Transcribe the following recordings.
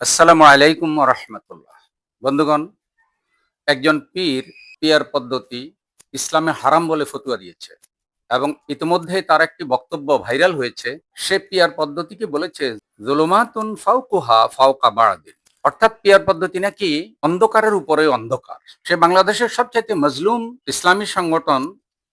আসসালামু আলাইকুম রহমতুল্লাহ। বন্ধুগণ, একজন পীর পিয়ার পদ্ধতি ইসলামে হারাম বলে ফতুয়া দিয়েছে এবং ইতিমধ্যে তার একটি বক্তব্য ভাইরাল হয়েছে। সে পিয়ার পদ্ধতিকে বলেছে, জুলুমাতুন ফাউকুহা ফাউকা বাড়াদিন অর্থাৎ পিয়ার পদ্ধতি নাকি অন্ধকারের উপরে অন্ধকার। সে বাংলাদেশের সবচাইতে মজলুম ইসলামী সংগঠন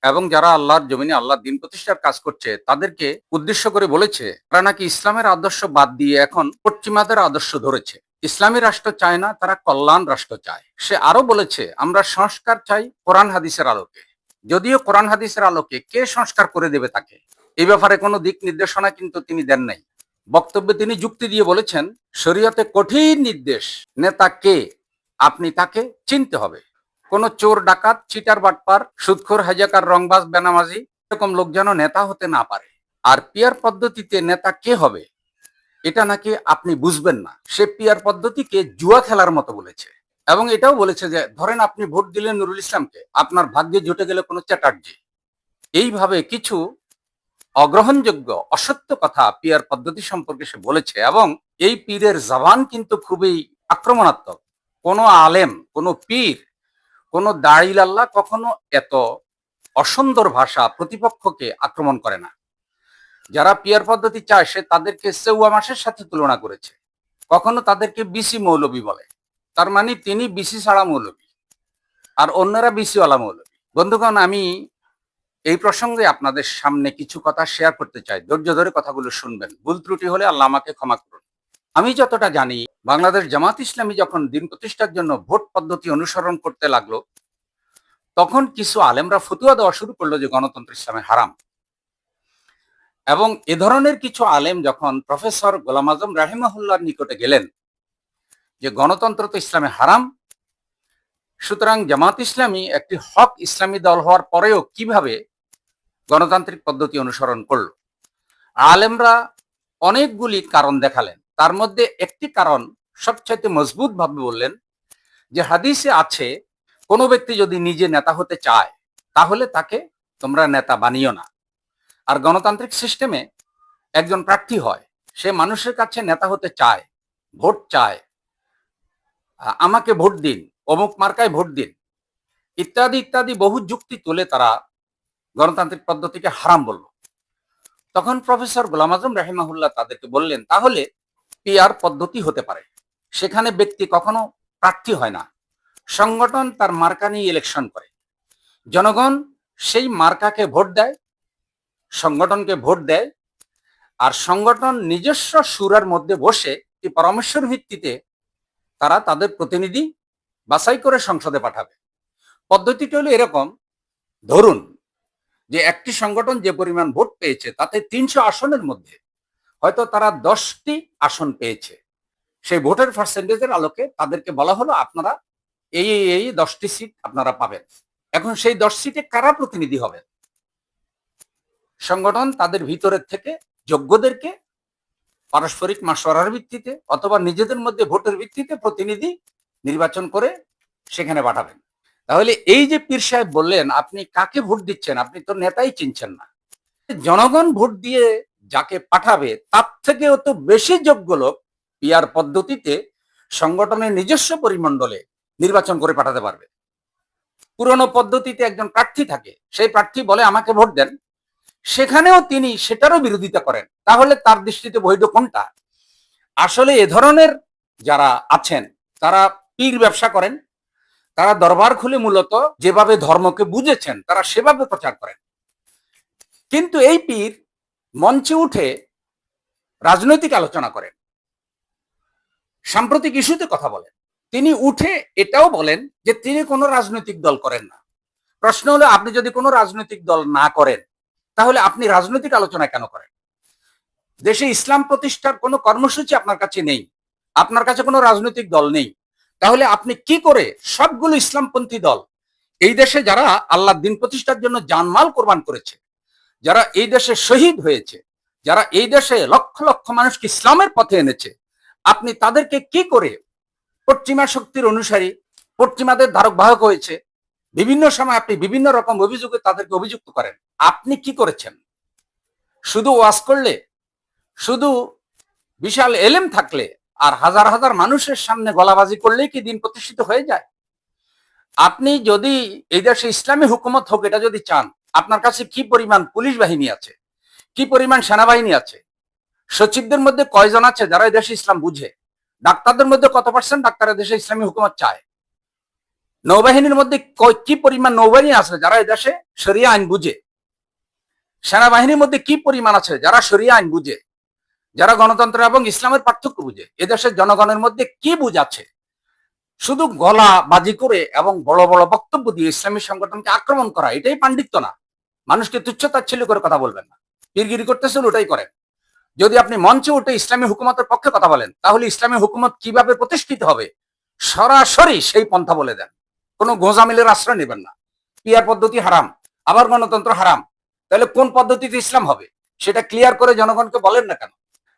এবং যারা আল্লাহর জমিনে আল্লাহ দিন প্রতিষ্ঠার কাজ করছে, তাদেরকে উদ্দেশ্য করে বলেছে, তারা নাকি ইসলামের আদর্শ বাদ দিয়ে এখন পশ্চিমাদের আদর্শ ধরেছে। ইসলামী রাষ্ট্র চায় না, তারা কল্যাণ রাষ্ট্র চায়। সে আরও বলেছে, আমরা সংস্কার চাই কোরআন হাদিসের আলোকে। যদিও কোরআন হাদিসের আলোকে কে সংস্কার করে দেবে তাকে? এই ব্যাপারে কোনো দিক নির্দেশনা কিন্তু তিনি দেন নাই। বক্তব্যে তিনি যুক্তি দিয়ে বলেছেন, শরীয়তে কঠিন নির্দেশ, নেতা কে? আপনি তাকে চিনতে হবে। কোন চোর, ডাকাত, চিটার, বাটপার, সুদখোর হাজাকার রংবাজ, বেনামাজি এরকম লোক যেন নেতা হতে না পারে। আর পিয়ার পদ্ধতিতে নেতা কে হবে? এটা নাকি আপনি বুঝবেন না। সে পিয়ার পদ্ধতিকে জুয়া খেলার মতো বলেছে। এবং এটাও বলেছে যে, ধরেন আপনি ভোট দিলেন নুরুল ইসলামকে, আপনার ভাগ্যে জুটে গেলে কোনো চ্যাটার্জি। এইভাবে কিছু অগ্রহণযোগ্য, অসত্য কথা পিয়ার পদ্ধতি সম্পর্কে সে বলেছে এবং এই পীরের জবান কিন্তু খুবই আক্রমণাত্মক। কোনো আলেম, কোনো পীর কোনো দাঁড়িল আল্লাহ কখনো এত অসুন্দর ভাষা প্রতিপক্ষকে আক্রমণ করে না। যারা পিয়ার পদ্ধতি চায়, সে তাদেরকে সেউয়া মাসের সাথে তুলনা করেছে। কখনো তাদেরকে বিসি মৌলবী বলে। তার মানে তিনি বিসি ছাড়া মৌলবী, আর অন্যরা বিসিওয়ালা মৌলবী। বন্ধুগণ, আমি এই প্রসঙ্গে আপনাদের সামনে কিছু কথা শেয়ার করতে চাই। ধৈর্য ধরে কথাগুলো শুনবেন। ভুল ত্রুটি হলে আল্লাহ আমাকে ক্ষমা করুন। আমি যতটা জানি, বাংলাদেশ জামাত ইসলামী যখন দিন প্রতিষ্ঠার জন্য ভোট পদ্ধতি অনুসরণ করতে লাগল, তখন কিছু আলেমরা ফতুয়া দেওয়া শুরু করল যে গণতন্ত্র ইসলামে হারাম। এবং এ ধরনের কিছু আলেম যখন প্রফেসর গোলাম আজম রাহিমাহুল্লার নিকটে গেলেন, যে গণতন্ত্র তো ইসলামে হারাম, সুতরাং জামাত ইসলামী একটি হক ইসলামী দল হওয়ার পরেও কীভাবে গণতান্ত্রিক পদ্ধতি অনুসরণ করল? আলেমরা অনেকগুলি কারণ দেখালেন। তার মধ্যে একটি কারণ সবচাইতে মজবুত ভাবে বললেন যে হাদিসে আছে, কোনো ব্যক্তি যদি নিজে নেতা হতে চায়, তাহলে তাকে তোমরা নেতা বানিও না। আর গণতান্ত্রিক সিস্টেমে একজন প্রার্থী হয়, সে মানুষের কাছে নেতা হতে চায়, ভোট চায়, আমাকে ভোট দিন, অমুক মার্কায় ভোট দিন, ইত্যাদি ইত্যাদি বহু যুক্তি তুলে তারা গণতান্ত্রিক পদ্ধতিকে হারাম বলল। তখন প্রফেসর গোলাম আজম রাহিমাহুল্লাহ তাদেরকে বললেন, তাহলে পিআর পদ্ধতি হতে পারে। সেখানে ব্যক্তি কখনো প্রার্থী হয় না। সংগঠন তার মার্কা নিয়ে ইলেকশন করে। জনগণ সেই মার্কাকে ভোট দেয়, সংগঠনকে ভোট দেয় আর সংগঠন নিজস্ব সুরার মধ্যে বসে এই পরামর্শের ভিত্তিতে তারা তাদের প্রতিনিধি বাছাই করে সংসদে পাঠাবে। পদ্ধতিটি হলো এরকম। ধরুন যে একটি সংগঠন যে পরিমাণ ভোট পেয়েছে তাতে তিনশো আসনের মধ্যে হয়তো তারা দশটি আসন পেয়েছে। সেই ভোটের পার্সেন্টেজের আলোকে তাদেরকে বলা হলো, আপনারা এই এই দশটি সিট আপনারা পাবেন। এখন সেই দশ সিটে কারা প্রতিনিধি হবেন সংগঠন তাদের ভিতরের থেকে যোগ্যদেরকে পারস্পরিক মাসওয়ারার ভিত্তিতে অথবা নিজেদের মধ্যে ভোটের ভিত্তিতে প্রতিনিধি নির্বাচন করে সেখানে পাঠাবেন। তাহলে এই যে পীর সাহেব বললেন, আপনি কাকে ভোট দিচ্ছেন? আপনি তো নেতাই চিনছেন না। জনগণ ভোট দিয়ে যাকে পাঠাবে, তার থেকেও তো বেশি যোগ্য লোক পিয়ার পদ্ধতিতে সংগঠনের নিজস্ব পরিমণ্ডলে নির্বাচন করে পাঠাতে পারবে। পুরনো পদ্ধতিতে একজন প্রার্থী থাকে, সেই প্রার্থী বলে, আমাকে ভোট দেন। সেখানেও তিনি সেটারও বিরোধিতা করেন। তাহলে তার দৃষ্টিতে বৈধ কোনটা? আসলে এ ধরনের যারা আছেন, তারা পীর ব্যবসা করেন, তারা দরবার খুলে মূলত যেভাবে ধর্মকে বুঝেছেন, তারা সেভাবে প্রচার করেন। কিন্তু এই পীর মঞ্চে উঠে রাজনৈতিক আলোচনা করেন। সাম্প্রতিক ইস্যুতে কথা বলেন। তিনি উঠে এটাও বলেন যে তিনি কোনো রাজনৈতিক দল করেন না। প্রশ্ন হলো, আপনি যদি কোনো রাজনৈতিক দল না করেন, তাহলে আপনি রাজনৈতিক আলোচনা কেন করেন? দেশে ইসলাম প্রতিষ্ঠার কোনো কর্মসূচি আপনার কাছে নেই, আপনার কাছে কোনো রাজনৈতিক দল নেই, তাহলে আপনি কি করে সবগুলো ইসলামপন্থী দল, এই দেশে যারা আল্লাহ দিন প্রতিষ্ঠার জন্য জানমাল কোরবান করেছে যারা এই দেশে শহীদ হয়েছে, যারা এই দেশে লক্ষ লক্ষ মানুষকে ইসলামের পথে এনেছে, আপনি তাদেরকে কি করে পশ্চিমা শক্তির অনুসারী, পশ্চিমাদের ধারক বাহক হয়েছে, বিভিন্ন সময় আপনি বিভিন্ন রকম অভিযোগে তাদেরকে অভিযুক্ত করেন, আপনি কি করেছেন? শুধু ওয়াজ করলে, শুধু বিশাল এলেম থাকলে আর হাজার হাজার মানুষের সামনে গলাবাজি করলেই কি দিন প্রতিষ্ঠিত হয়ে যায়? আপনি যদি এই দেশে ইসলামী হুকুমত হোক, এটা যদি চান আপনার কাছে কি পরিমাণ পুলিশ বাহিনী আছে? কি পরিমাণ সেনাবাহিনী আছে? সচিবদের মধ্যে কয়জন আছে যারা দেশে ইসলাম বুঝে? ডাক্তারদের মধ্যে কত পার্সেন্ট ডাক্তারের দেশে ইসলামী হুকুমত চায়? নৌবাহিনীর মধ্যে কি পরিমাণ নৌবাহিনী আছে যারা দেশে শরিয়া আইন বুঝে? সেনাবাহিনীর মধ্যে কি পরিমাণ আছে যারা শরিয়া আইন বুঝে? যারা গণতন্ত্র এবং ইসলামের পার্থক্য বুঝে? এদেশের জনগণের মধ্যে কি বুঝ আছে? শুধু গলা বাজি করে এবং বড় বড় বক্তব্য দিয়ে ইসলামী সংগঠনকে আক্রমণ করা, এটাই পাণ্ডিত্য না। মানুষকে তুচ্ছতাচ্ছিল্য করে কথা বলবেন না। পীরগিরি করতেছেন, ওটাই করেন যদি আপনি মঞ্চে উঠে ইসলামী হুকুমতের পক্ষে কথা বলেন, তাহলে ইসলামী হুকুমত কীভাবে প্রতিষ্ঠিত হবে? সরাসরি সেই পন্থা বলে দেন। কোনো গোজামিলের আশ্রয় নেবেন না। পিয়ার পদ্ধতি হারাম, আবার গণতন্ত্র হারাম। তাহলে কোন পদ্ধতিতে ইসলাম হবে? সেটা ক্লিয়ার করে জনগণকে বলেন না কেন?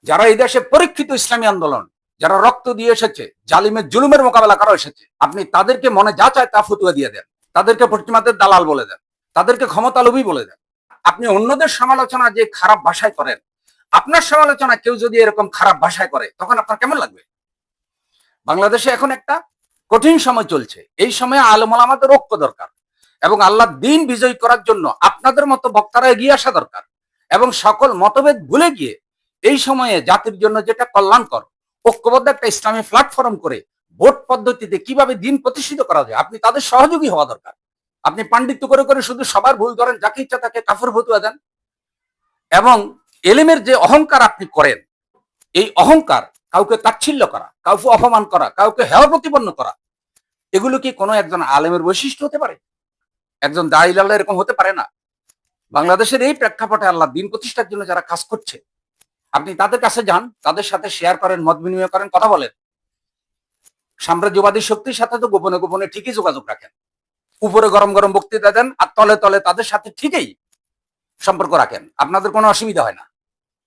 যারা এই দেশে পরীক্ষিত ইসলামী আন্দোলন, যারা রক্ত দিয়ে এসেছে, জালিমের জুলুমের মোকাবেলা করা এসেছে, আপনি তাদেরকে মনে যা চায় তা ফতুয়া দিয়ে দেন। তাদেরকে পশ্চিমাদের দালাল বলে দেন। তাদেরকে ক্ষমতালোভী বলে দেন আপনি অন্যদের সমালোচনা যে খারাপ ভাষায় করেন, আপনার সমালোচনা কেউ যদি এরকম খারাপ ভাষায় করে, তখন আপনার কেমন লাগবে? বাংলাদেশে এখন একটা কঠিন সময় চলছে। এই সময়ে আলমল আমাদের ঐক্য দরকার এবং আল্লাহ দিন বিজয়ী করার জন্য আপনাদের মতো বক্তারা এগিয়ে আসা দরকার এবং সকল মতভেদ ভুলে গিয়ে এই সময়ে জাতির জন্য যেটা কল্যাণকর, ঐক্যবদ্ধ একটা ইসলামী প্ল্যাটফর্ম করে ভোট পদ্ধতিতে কীভাবে দিন প্রতিষ্ঠিত করা যায়, আপনি তাদের সহযোগী হওয়া দরকার। আপনি পাণ্ডিত্য করে করে শুধু সবার ভুল ধরেন, যাকে ইচ্ছা তাকে কাফর ভতুয়া দেন। এবং এলেমের যে অহংকার আপনি করেন, এই অহংকার কাউকে তাচ্ছিল্য করা, কাউকে অপমান করা, কাউকে হেয় প্রতিপন্ন করা, এগুলো কি কোনো একজন আলেমের বৈশিষ্ট্য হতে পারে? একজন দাঁড়িলাল এরকম হতে পারে না? বাংলাদেশের এই প্রেক্ষাপটে আল্লাহ দিন প্রতিষ্ঠার জন্য যারা কাজ করছে, আপনি তাদের কাছে যান, তাদের সাথে শেয়ার করেন, মত বিনিময় করেন, কথা বলেন। সাম্রাজ্যবাদী শক্তির সাথে তো গোপনে গোপনে ঠিকই যোগাযোগ রাখেন। উপরে গরম গরম বক্তৃতা দেন আর তলে তলে তাদের সাথে ঠিকই সম্পর্ক রাখেন। আপনাদের কোনো অসুবিধা হয় না।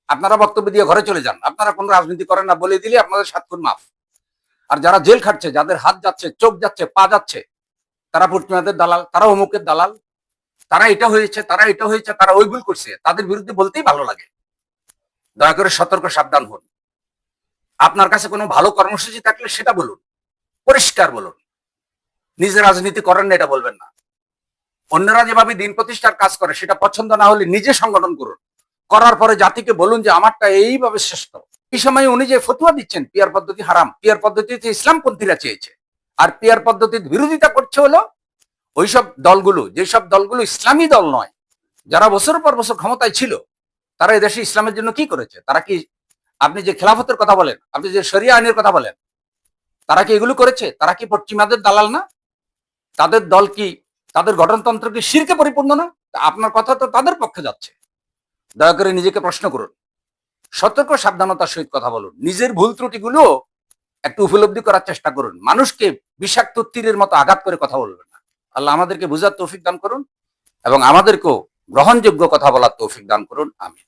আপনারা বক্তব্য দিয়ে ঘরে চলে যান। আপনারা কোনো রাজনীতি করেন না বলে দিলে আপনাদের সাত খুন মাফ। আর যারা জেল খাটছে, যাদের হাত যাচ্ছে, চোখ যাচ্ছে, পা যাচ্ছে, তারা পশ্চিমাদের দালাল, তারা অমুকের দালাল, তারা এটা হয়েছে, তারা এটা হয়েছে, তারা ওই ভুল করছে, তাদের বিরুদ্ধে বলতেই ভালো লাগে। দয়া করে সতর্ক, সাবধান হন। আপনার কাছে কোনো ভালো কর্মসূচি থাকলে সেটা বলুন, পরিষ্কার বলুন। নিজে রাজনীতি করেন না, এটা বলবেন না। অন্যরা যেভাবে দিন প্রতিষ্ঠার কাজ করে, সেটা পছন্দ না হলে নিজে সংগঠন করুন। করার পরে জাতিকে বলুন যে, আমারটা এইভাবে শ্রেষ্ঠ। এই সময় উনি যে ফতুয়া দিচ্ছেন, পিয়ার পদ্ধতি হারাম। পিয়ার পদ্ধতিতে ইসলামপন্থীরা চেয়েছে। আর পিয়ার পদ্ধতির বিরোধিতা করছে হলো ওইসব দলগুলো, যেসব দলগুলো ইসলামী দল নয়, যারা বছর পর বছর ক্ষমতায় ছিল, তারা এদেশে ইসলামের জন্য কি করেছে? তারা কি আপনি যে খেলাফতের কথা বলেন, আপনি যে শরিয়া আইনের কথা বলেন, তারা কি এগুলো করেছে? তারা কি পশ্চিমাদের দালাল না? তাদের দল কি, তাদের গঠনতন্ত্র কি শিরকে পরিপূর্ণ না? আপনার কথা তো তাদের পক্ষে যাচ্ছে। দয়া করে নিজেকে প্রশ্ন করুন। সতর্ক সাবধানতার সহিত কথা বলুন। নিজের ভুল ত্রুটিগুলো একটু উপলব্ধি করার চেষ্টা করুন। মানুষকে বিষাক্ত তীরের মতো আঘাত করে কথা বলবেন না। আল্লাহ আমাদেরকে বুঝার তৌফিক দান করুন এবং আমাদেরকেও গ্রহণযোগ্য কথা বলার তৌফিক দান করুন। আমি